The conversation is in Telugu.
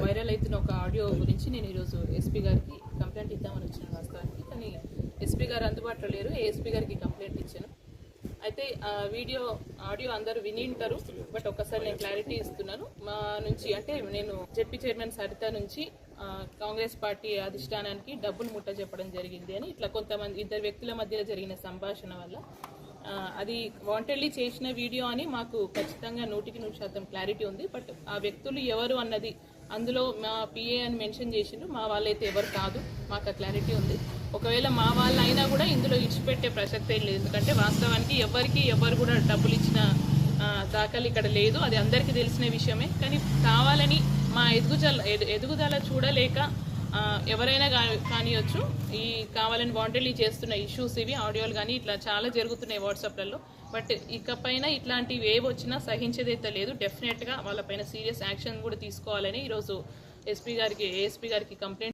వైరల్ అయితున్న ఒక ఆడియో గురించి నేను ఈరోజు ఎస్పీ గారికి కంప్లైంట్ ఇద్దామని వచ్చిన వాస్తవానికి. కానీ ఎస్పీ గారు అందుబాటులో లేరు ఏఎస్పీ గారికి కంప్లైంట్ ఇచ్చాను. అయితే ఆ వీడియో ఆడియో అందరూ విని ఉంటారు బట్ ఒకసారి నేను క్లారిటీ ఇస్తున్నాను. మా నుంచి అంటే నేను జెడ్పీ చైర్మన్ సరిత నుంచి కాంగ్రెస్ పార్టీ అధిష్టానానికి డబ్బులు ముట్ట చెప్పడం జరిగింది అని ఇట్లా కొంతమంది ఇద్దరు వ్యక్తుల మధ్యలో జరిగిన సంభాషణ వల్ల. అది వాంటెడ్లీ చేసిన వీడియో అని మాకు ఖచ్చితంగా నూటికి నూరు శాతం క్లారిటీ ఉంది. బట్ ఆ వ్యక్తులు ఎవరు అన్నది అందులో మా పిఏ అని మెన్షన్ చేసిండ్రు మా వాళ్ళైతే ఎవరు కాదు. మాకు ఆ క్లారిటీ ఉంది. ఒకవేళ మా వాళ్ళు అయినా కూడా ఇందులో ఇచ్చిపెట్టే ప్రసక్తే లేదు. ఎందుకంటే వాస్తవానికి ఎవరికి ఎవరు కూడా డబ్బులు ఇచ్చిన దాఖలు ఇక్కడ లేదు. అది అందరికీ తెలిసిన విషయమే. కానీ కావాలని మా ఎదుగుదల ఎదు- ఎదుగుదల చూడలేక ఎవరైనా కానివచ్చు ఈ కావాలని వాంటెడ్లీ చేస్తున్న ఇష్యూస్ ఇవి ఆడియోలు కానీ ఇట్లా చాలా జరుగుతున్నాయి వాట్సాప్లలో బట్ ఇకపైన ఇట్లాంటివి ఏవి వచ్చినా సహించేదైతే లేదు. డెఫినెట్గా వాళ్ళపైన సీరియస్ యాక్షన్ కూడా తీసుకోవాలని ఈరోజు ఎస్పీ గారికి ఏఎస్పీ గారికి కంప్లైంట్